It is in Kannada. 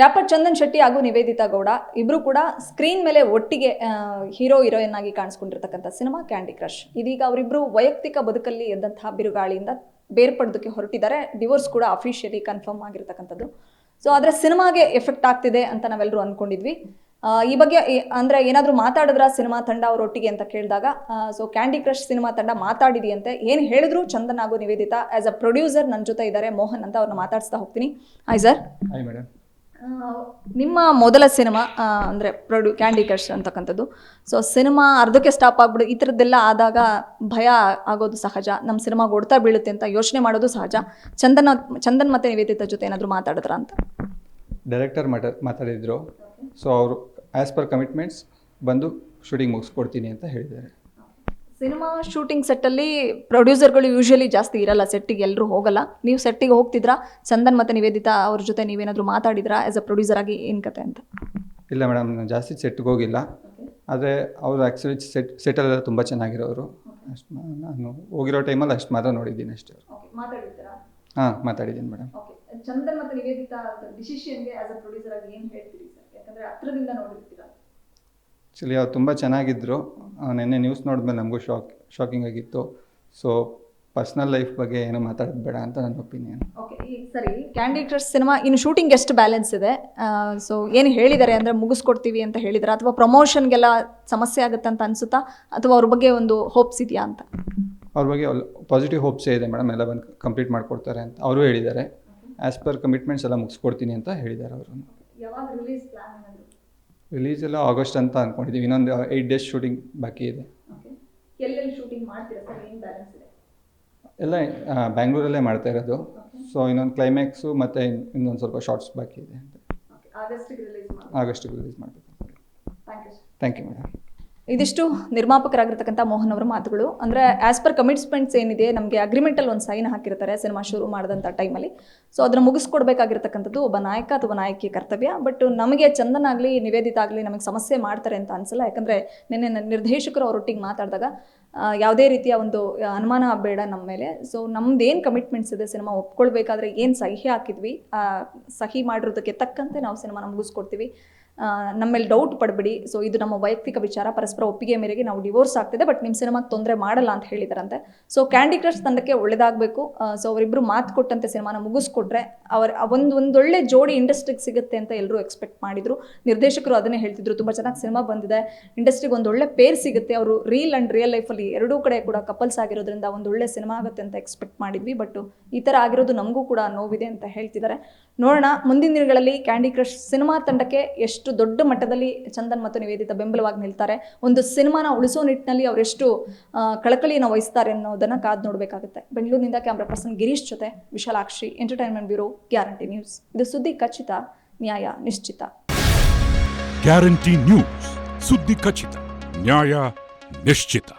ರ್ಯಾಪರ್ ಚಂದನ್ ಶೆಟ್ಟಿ ಹಾಗೂ ನಿವೇದಿತಾ ಗೌಡ ಇಬ್ರು ಕೂಡ ಸ್ಕ್ರೀನ್ ಮೇಲೆ ಒಟ್ಟಿಗೆ ಹೀರೋ, ಹೀರೋಯಿನ್ ಆಗಿ ಕಾಣಿಸ್ಕೊಂಡಿರ್ತಕ್ಕಂಥ ಸಿನಿಮಾ ಕ್ಯಾಂಡಿ ಕ್ರಶ್ ಇದೀಗ ಅವರಿಬ್ರು ವೈಯಕ್ತಿಕ ಬದುಕಲ್ಲಿ ಎದ್ದಂತಹ ಬಿರುಗಾಳಿಯಿಂದ ಬೇರ್ಪಡೋದಕ್ಕೆ ಹೊರಟಿದ್ದಾರೆ. ಡಿವೋರ್ಸ್ ಕೂಡ ಅಫಿಷಿಯಲಿ ಕನ್ಫರ್ಮ್ ಆಗಿರ್ತಕ್ಕಂಥದ್ದು. ಸೊ ಆದರೆ ಸಿನಿಮಾಗೆ ಎಫೆಕ್ಟ್ ಆಗ್ತಿದೆ ಅಂತ ನಾವೆಲ್ಲರೂ ಅಂದ್ಕೊಂಡಿದ್ವಿ ಈ ಬಗ್ಗೆ ಅಂದ್ರೆ ಏನಾದರೂ ಮಾತಾಡಿದ್ರ ಸಿನಿಮಾ ತಂಡ ಅವರೊಟ್ಟಿಗೆ ಅಂತ ಕೇಳಿದಾಗ ಸೊ ಕ್ಯಾಂಡಿ ಕ್ರಶ್ ಸಿನಿಮಾ ತಂಡ ಮಾತಾಡಿದೆಯಂತೆ. ಏನು ಹೇಳಿದ್ರು ಚಂದನ್ ಹಾಗೂ ನಿವೇದಿತಾ ಆಸ್ ಅ ಪ್ರೊಡ್ಯೂಸರ್ ನನ್ನ ಜೊತೆ ಇದ್ದಾರೆ. ಮೋಹನ್ ಅಂತ ಅವ್ರನ್ನ ಮಾತಾಡಿಸ್ತಾ ಹೋಗ್ತೀನಿ. ಹಾಯ್ ಸರ್ ಹಾಯ್ ಮೇಡಮ್ ನಿಮ್ಮ ಮೊದಲ ಸಿನಿಮಾ ಅಂದರೆ ಪ್ರೊಡ್ಯೂ, ಕ್ಯಾಂಡಿ ಕ್ರಶ್ ಅಂತಕ್ಕಂಥದ್ದು. ಸೊ ಸಿನಿಮಾ ಅರ್ಧಕ್ಕೆ ಸ್ಟಾಪ್ ಆಗ್ಬಿಡು, ಈ ಥರದ್ದೆಲ್ಲ ಆದಾಗ ಭಯ ಆಗೋದು ಸಹಜ ನಮ್ಮ ಸಿನಿಮಾ ಓಡ್ತಾ ಬೀಳುತ್ತೆ ಅಂತ ಯೋಚನೆ ಮಾಡೋದು ಸಹಜ. ಚಂದನ್ ಚಂದನ್ ಮತ್ತು ನಿವೇದಿತ ಜೊತೆ ಏನಾದರೂ ಮಾತಾಡಿದ್ರ ಅಂತ? ಡೈರೆಕ್ಟರ್ ಮಾತಾ ಮಾತಾಡಿದರು. ಸೊ ಅವರು ಆ್ಯಸ್ ಪರ್ ಕಮಿಟ್ಮೆಂಟ್ಸ್ ಬಂದು ಶೂಟಿಂಗ್ ಮುಗಿಸ್ಕೊಡ್ತೀನಿ ಅಂತ ಹೇಳಿದ್ದಾರೆ. ಸಿನಿಮಾ ಶೂಟಿಂಗ್ ಸೆಟ್ಟಲ್ಲಿ ಪ್ರೊಡ್ಯೂಸರ್ಗಳು ಯೂಶಲಿ ಜಾಸ್ತಿ ಇರಲ್ಲ ಸೆಟ್ಟಿಗೆ ಎಲ್ಲರೂ ಹೋಗಲ್ಲ. ನೀವು ಸೆಟ್ಟಿಗೆ ಹೋಗ್ತಿದ್ರಾ? ಚಂದನ್ ಮತ್ತು ನಿವೇದಿತಾ ಅವ್ರ ಜೊತೆ ನೀವೇನಾದರೂ ಮಾತಾಡಿದ್ರಾ ಆ್ಯಸ್ ಅ ಪ್ರೊಡ್ಯೂಸರ್ ಆಗಿ ಏನು ಕತೆ ಅಂತ? ಇಲ್ಲ ಮೇಡಮ್ ನಾನು ಜಾಸ್ತಿ ಸೆಟ್ಗೆ ಹೋಗಿಲ್ಲ. ಆದರೆ ಅವರು ಆ್ಯಕ್ಚುಲಿ ಸೆಟ್ ಸೆಟಲ್ಲೆಲ್ಲ ತುಂಬ ಚೆನ್ನಾಗಿರೋರು. ಅಷ್ಟು ನಾನು ಹೋಗಿರೋ ಟೈಮಲ್ಲಿ ಅಷ್ಟು ಮಾತ್ರ ನೋಡಿದ್ದೀನಿ ಅಷ್ಟೇ ಮಾತಾಡಿದ್ದೀರಾ? ಹಾಂ ಮಾತಾಡಿದ್ದೀನಿ ಮೇಡಮ್ ಚಂದನ್ ಮತ್ತು ನಿವೇದಿತಾ ಡಿಸಿಷನ್ಗೆ ಆ್ಯಸ್ ಅ ಪ್ರೊಡ್ಯೂಸರ್ ಆಗಿ ಏನು ಹೇಳ್ತೀರಿ ಸರ್ ಯಾಕಂದರೆ ಹತ್ರದಿಂದ ನೋಡಿರ್ತೀರಾ? ಆ್ಯಕ್ಚುಲಿ ಅವ್ರು ತುಂಬ ಚೆನ್ನಾಗಿದ್ದರು ನಿನ್ನೆ ನ್ಯೂಸ್ ನೋಡಿದ್ಮೇಲೆ ನಮಗೂ ಶಾಕ್ ಶಾಕಿಂಗ್ ಆಗಿತ್ತು. ಸೊ ಪರ್ಸ್ನಲ್ ಲೈಫ್ ಬಗ್ಗೆ ಏನೋ ಮಾತಾಡೋದು ಬೇಡ ಅಂತ ನನ್ನ ಒಪಿನಿಯನ್ ಓಕೆ ಸರಿ ಕ್ಯಾಂಡಿ ಕ್ರಶ್ ಸಿನಿಮಾ ಇನ್ನು ಶೂಟಿಂಗ್ ಎಷ್ಟು ಬ್ಯಾಲೆನ್ಸ್ ಇದೆ? ಸೊ ಏನು ಹೇಳಿದ್ದಾರೆ ಅಂದರೆ ಮುಗಿಸ್ಕೊಡ್ತೀವಿ ಅಂತ ಹೇಳಿದಾರೆ. ಅಥವಾ ಪ್ರಮೋಷನ್ಗೆಲ್ಲ ಸಮಸ್ಯೆ ಆಗುತ್ತೆ ಅಂತ ಅನ್ಸುತ್ತಾ? ಅಥವಾ ಅವ್ರ ಬಗ್ಗೆ ಒಂದು ಹೋಪ್ಸ್ ಇದೆಯಾ ಅಂತ? ಅವ್ರ ಬಗ್ಗೆ ಪಾಸಿಟಿವ್ ಹೋಪ್ಸೇ ಇದೆ ಮೇಡಮ್ ಎಲ್ಲ ಬಂದು ಕಂಪ್ಲೀಟ್ ಮಾಡಿಕೊಡ್ತಾರೆ ಅಂತ ಅವರು ಹೇಳಿದ್ದಾರೆ ಆ್ಯಸ್ ಪರ್ ಕಮಿಟ್ಮೆಂಟ್ಸ್ ಎಲ್ಲ ಮುಗಿಸ್ಕೊಡ್ತೀನಿ ಅಂತ ಹೇಳಿದ್ದಾರೆ ಅವರು. ಯಾವಾಗ ರಿಲೀಸ್ ಎಲ್ಲ ಆಗಸ್ಟ್ ಅಂತ ಅಂದ್ಕೊಂಡಿದ್ದೀವಿ ಇನ್ನೊಂದು ಏಯ್ಟ್ ಡೇಸ್ ಶೂಟಿಂಗ್ ಬಾಕಿ ಇದೆ. ಓಕೆ ಎಲ್ಲೆಲ್ಲಿ ಶೂಟಿಂಗ್ ಮಾಡ್ತೀರಾ ಸರ್ ಏನು ಬ್ಯಾಲೆನ್ಸ್ ಇದೆ? ಎಲ್ಲ ಬ್ಯಾಂಗ್ಳೂರಲ್ಲೇ ಮಾಡ್ತಾ ಇರೋದು. ಸೊ ಇನ್ನೊಂದು ಕ್ಲೈಮ್ಯಾಕ್ಸು ಮತ್ತು ಇನ್ನೊಂದು ಸ್ವಲ್ಪ ಶಾರ್ಟ್ಸ್ ಬಾಕಿ ಇದೆ ಅಂತ. ಆಗಸ್ಟಿಗೆ ರಿಲೀಸ್ ಆಗಸ್ಟಿಗೆ ರಿಲೀಸ್ ಮಾಡಬೇಕು. ಥ್ಯಾಂಕ್ ಯು ಮೇಡಮ್ ಇದಿಷ್ಟು ನಿರ್ಮಾಪಕರಾಗಿರ್ತಕ್ಕಂಥ ಮೋಹನ್ ಅವರ ಮಾತುಗಳು. ಅಂದರೆ ಆಸ್ ಪರ್ ಕಮಿಟ್ಸ್ಮೆಂಟ್ಸ್ ಏನಿದೆ, ನಮಗೆ ಅಗ್ರಿಮೆಂಟಲ್ಲಿ ಒಂದು ಸೈನ್ ಹಾಕಿರ್ತಾರೆ ಸಿನಿಮಾ ಶುರು ಮಾಡಿದಂಥ ಟೈಮಲ್ಲಿ ಸೊ ಅದನ್ನು ಮುಗಿಸ್ಕೊಡ್ಬೇಕಾಗಿರ್ತಕ್ಕಂಥದ್ದು ಒಬ್ಬ ನಾಯಕ ಅಥವಾ ನಾಯಕಿ ಕರ್ತವ್ಯ. ಬಟ್ ನಮಗೆ ಚಂದನಾಗಲಿ ಆಗಲಿ, ನಿವೇದಿತ ಆಗಲಿ ನಮಗೆ ಸಮಸ್ಯೆ ಮಾಡ್ತಾರೆ ಅಂತ ಅನ್ಸಲ್ಲ. ಯಾಕಂದರೆ, ನಿನ್ನೆ ನಿರ್ದೇಶಕರು ಅವರೊಟ್ಟಿಗೆ ಮಾತಾಡಿದಾಗ ಯಾವುದೇ ರೀತಿಯ ಒಂದು ಅನುಮಾನ ಬೇಡ ನಮ್ಮ ಮೇಲೆ. ಸೊ ನಮ್ದು ಏನು ಕಮಿಟ್ಮೆಂಟ್ಸ್ ಇದೆ ಸಿನಿಮಾ ಒಪ್ಕೊಳ್ಬೇಕಾದ್ರೆ ಏನು ಸಹಿ ಹಾಕಿದ್ವಿ ಸಹಿ ಮಾಡಿರೋದಕ್ಕೆ ತಕ್ಕಂತೆ ನಾವು ಸಿನಿಮಾನ ಮುಗಿಸ್ಕೊಡ್ತೀವಿ. ಆ, ನಮ್ಮ ಮೇಲೆ ಡೌಟ್ ಪಡಬೇಡಿ. ಸೊ ಇದು ನಮ್ಮ ವೈಯಕ್ತಿಕ ವಿಚಾರ. ಪರಸ್ಪರ ಒಪ್ಪಿಗೆ ಮೇರೆಗೆ ನಾವು ಡಿವೋರ್ಸ್ ಆಗ್ತಿದೆ ಬಟ್ ನಿಮ್ಮ ಸಿನಿಮಾಗೆ ತೊಂದರೆ ಮಾಡಲ್ಲ ಅಂತ ಹೇಳಿದಾರಂತೆ. ಸೊ ಕ್ಯಾಂಡಿ ಕ್ರಶ್ ತಂಡಕ್ಕೆ ಒಳ್ಳೇದಾಗಬೇಕು. ಸೊ ಅವರಿಬ್ಬರು ಮಾತು ಕೊಟ್ಟಂತೆ ಸಿನಿಮಾನ ಮುಗಿಸ್ಕೊಟ್ರೆ ಅವರ ಒಂದು ಒಂದೊಳ್ಳೆ ಜೋಡಿ ಇಂಡಸ್ಟ್ರಿಗೆ ಸಿಗುತ್ತೆ ಅಂತ ಎಲ್ಲರೂ ಎಕ್ಸ್ಪೆಕ್ಟ್ ಮಾಡಿದ್ರು. ನಿರ್ದೇಶಕರು ಅದನ್ನೇ ಹೇಳ್ತಿದ್ರು ತುಂಬ ಚೆನ್ನಾಗಿ ಸಿನಿಮಾ ಬಂದಿದೆ. ಇಂಡಸ್ಟ್ರಿಗೆ ಒಂದೊಳ್ಳೆ ಪೇರ್ ಸಿಗುತ್ತೆ. ಅವರು ರೀಲ್ ಆ್ಯಂಡ್ ರಿಯಲ್ ಲೈಫಲ್ಲಿ ಎರಡೂ ಕಡೆ ಕೂಡ ಕಪಲ್ಸ್ ಆಗಿರೋದ್ರಿಂದ ಒಂದೊಳ್ಳೆ ಸಿನಿಮಾ ಆಗುತ್ತೆ ಅಂತ ಎಕ್ಸ್ಪೆಕ್ಟ್ ಮಾಡಿದ್ವಿ. ಬಟ್ ಈ ಥರ ಆಗಿರೋದು ನಮಗೂ ಕೂಡ ನೋವಿದೆ ಅಂತ ಹೇಳ್ತಿದ್ದಾರೆ ನೋಡೋಣ ಮುಂದಿನ ದಿನಗಳಲ್ಲಿ ಕ್ಯಾಂಡಿ ಕ್ರಶ್ ಸಿನಿಮಾ ತಂಡಕ್ಕೆ ಎಷ್ಟು ದೊಡ್ಡ ಮಟ್ಟದಲ್ಲಿ ಚಂದನ್ ಮತ್ತು ನಿವೇದಿತ ಬೆಂಬಲವಾಗಿ ನಿಲ್ತಾರೆ. ಒಂದು ಸಿನಿಮಾನ ಉಳಿಸೋ ನಿಟ್ಟಿನಲ್ಲಿ ಅವರೆಷ್ಟು ಕಳಕಳಿಯನ್ನು ವಹಿಸ್ತಾರೆ ಅನ್ನೋದನ್ನು ಕಾದು ನೋಡಬೇಕಾಗುತ್ತೆ. ಬೆಂಗಳೂರಿನಿಂದ ಕ್ಯಾಮ್ರಾ ಪರ್ಸನ್ ಗಿರೀಶ್ ಜೊತೆ Vishalakshi entertainment bureau, Guarantee News. ಇದು ಸುದ್ದಿ ಖಚಿತ, ನ್ಯಾಯ ನಿಶ್ಚಿತ. ಗ್ಯಾರಂಟಿ ನ್ಯೂಸ್, ಸುದ್ದಿ ಖಚಿತ, ನ್ಯಾಯ ನಿಶ್ಚಿತ.